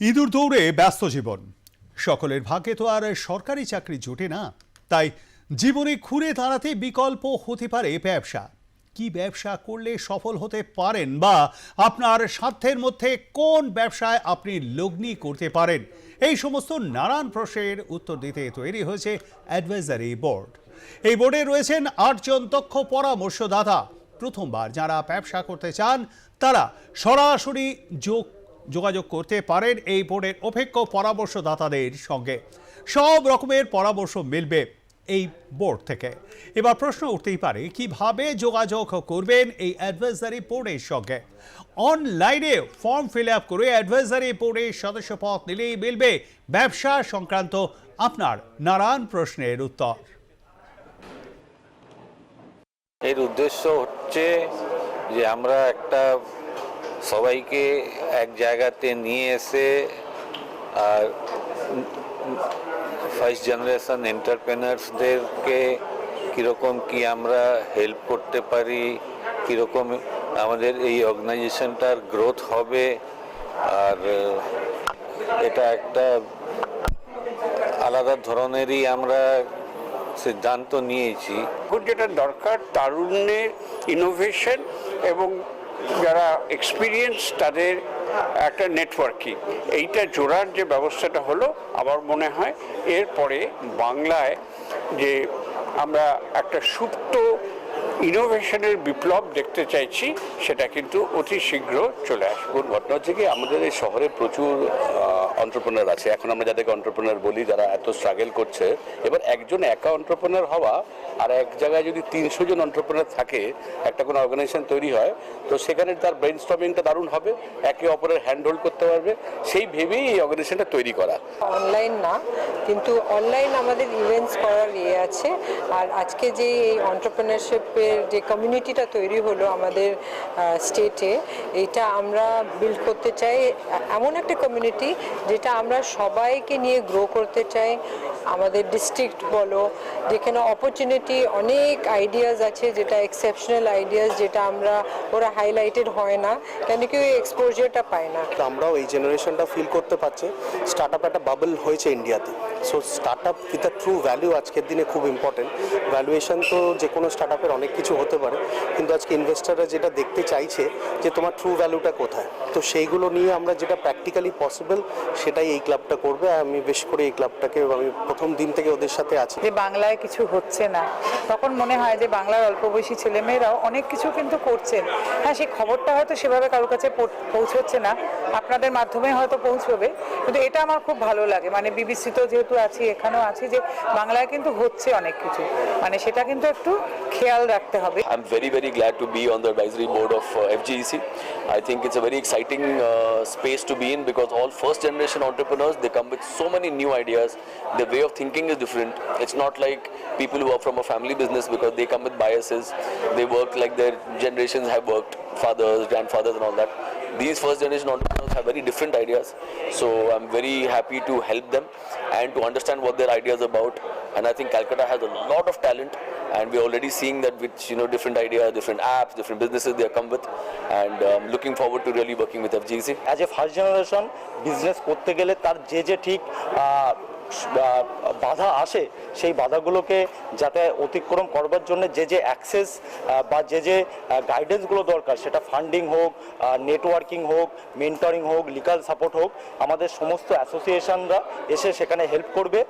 ইঁদুর দৌড়ে ব্যস্ত জীবন। সকলের ভাগ্যে তো আর সরকারি চাকরি জোটে না। তাই জীবনে ঘুরে দাঁড়াতে বিকল্প হতে পারে ব্যবসা। কি ব্যবসা করলে সফল হতে পারেন বা আপনার সাধ্যের মধ্যে কোন ব্যবসায় আপনি লগ্নি করতে পারেন? এই সমস্ত নানান প্রশ্নের উত্তর দিতে তৈরি হয়েছে অ্যাডভাইজারি বোর্ড। এই বোর্ডে রয়েছেন আটজন দক্ষ পরামর্শদাতা। প্রথমবার যারা ব্যবসা করতে চান, তারা সরাসরি যোগ যোগাযোগ করতে পারেন এই বোর্ডের অভিজ্ঞ পরামর্শদাতাদের সঙ্গে। সব রকমের পরামর্শ মিলবে এই বোর্ড থেকে। এবার প্রশ্ন উঠতেই পারে, কীভাবে যোগাযোগ করবেন এই অ্যাডভাইজারি বোর্ডের সঙ্গে? অনলাইনে ফর্ম ফিল আপ করে অ্যাডভাইজারি বোর্ডের সদস্য পদ নিলেই মিলবে ব্যবসা সংক্রান্ত আপনার নানান প্রশ্নের উত্তর। এর উদ্দেশ্য হচ্ছে যে আমরা একটা সবাইকে এক জায়গাতে নিয়ে এসে আর ফার্স্ট জেনারেশন এন্টারপ্রেনার্সদেরকে কীরকম কি আমরা হেল্প করতে পারি, কীরকম আমাদের এই অর্গানাইজেশনটার গ্রোথ হবে, আর এটা একটা আলাদা ধরনেরই আমরা সিদ্ধান্ত নিয়েছি। যেটা দরকার, তারুণ্যের ইনোভেশন এবং যারা এক্সপিরিয়েন্স তাদের একটা নেটওয়ার্কিং এইটা জোড়ার যে ব্যবস্থাটা হলো, আমার মনে হয় এরপরে বাংলায় যে আমরা একটা সুপ্ত ইনোভেশনের বিপ্লব দেখতে চাইছি, সেটা কিন্তু অতি শীঘ্র চলে আসবে। ঘটনা হচ্ছে কি, আমাদের এই শহরে প্রচুর অন্টারপ্রেনার আছে। এখন আমরা যাদেরকে অন্টারপ্রেনার বলি, যারা এত স্ট্রাগল করছে, এবার একজন একা অন্টারপ্রেনার হওয়া আর এক জায়গায় যদি তিনশো জন অন্টারপ্রেনার থাকে, একটা কোনো অর্গানাইজেশন তৈরি হয়, তো সেখানে তার ব্রেন স্টর্মিংটা দারুণ হবে, একে অপরের হ্যান্ড হোল্ড করতে পারবে, সেই ভেবেই এই অর্গানাইজেশনটা তৈরি করা। অনলাইন না, কিন্তু অনলাইন আমাদের ইভেন্টস করার ইয়ে আছে। আর আজকে যে এই অন্টারপ্রেনারশিপের যে কমিউনিটিটা তৈরি হলো আমাদের স্টেটে এটা আমরা বিল্ড করতে চাই এমন একটা কমিউনিটি যেটা আমরা সবাইকে নিয়ে গ্রো করতে চাই, আমাদের ডিস্ট্রিক্ট বলো, যেখানে অপরচুনিটি অনেক আইডিয়াস আছে, যেটা এক্সেপশনাল আইডিয়াস যেটা আমরা, ওরা হাইলাইটেড হয় না, কেন কি ওই এক্সপোজারটা পায় না। আমরাও এই জেনারেশনটা ফিল করতে পারছি। স্টার্ট আপ একটা বাবল হয়েছে ইন্ডিয়াতে so startup with a true value আজকের দিনে খুব ইম্পর্টেন্ট ভ্যালুয়েশন তো যে কোনো স্টার্ট আপের অনেক কিছু হতে পারে। কিন্তু আজকে ইনভেস্টাররা যেটা দেখতে চাইছে যে তোমার ট্রু ভ্যালুটা কোথায়? তো সেইগুলো নিয়ে আমরা যেটা প্র্যাকটিক্যালি পসিবল সেটাই এই ক্লাবটা করবে আমি বেশ করে এই ক্লাবটাকে আমি প্রথম দিন থেকে ওদের সাথে আছি। যে বাংলায় কিছু হচ্ছে না। তখন মনে হয় যে বাংলার অল্প বয়সী ছেলেমেয়েরাও অনেক কিছু কিন্তু করছেন হ্যাঁ সেই খবরটা হয়তো সেভাবে কারোর কাছে পৌঁছচ্ছে না। আপনাদের মাধ্যমে হয়তো পৌঁছবে। কিন্তু এটা আমার খুব ভালো লাগে। মানে বিবিসিতেও যেহেতু আছি এখানেও আছি যে বাংলায় কিন্তু হচ্ছে অনেক কিছু। মানে সেটা কিন্তু একটু খেয়াল রাখতে হবে। I'm very, very glad to be on the advisory board of uh, FGEC. I think it's a very exciting uh, space to be in because all first generation entrepreneurs they come with so many new ideas. Their way of thinking is different. It's not like people who are from a family business because they come with biases. They work like their generations have worked, fathers, grandfathers, and all that. These first generation entrepreneurs have very different ideas. So I'm very happy to help them and to understand what their ideas are about. And I think Calcutta has a lot of talent and we're already seeing that with you know different ideas, different apps, different businesses they come with, and um, looking forward to really working with FGC. As a first generation business করতে গেলে তার যে যে ঠিক বাধা আসে সেই বাধাগুলোকে যাতে অতিক্রম করবার জন্য যে যে অ্যাক্সেস বা যে যে গাইডেন্সগুলো দরকার সেটা ফান্ডিং হোক নেটওয়ার্কিং হোক মেন্টরিং হোক লিগাল সাপোর্ট হোক আমাদের সমস্ত অ্যাসোসিয়েশনরা এসে সেখানে হেল্প করবে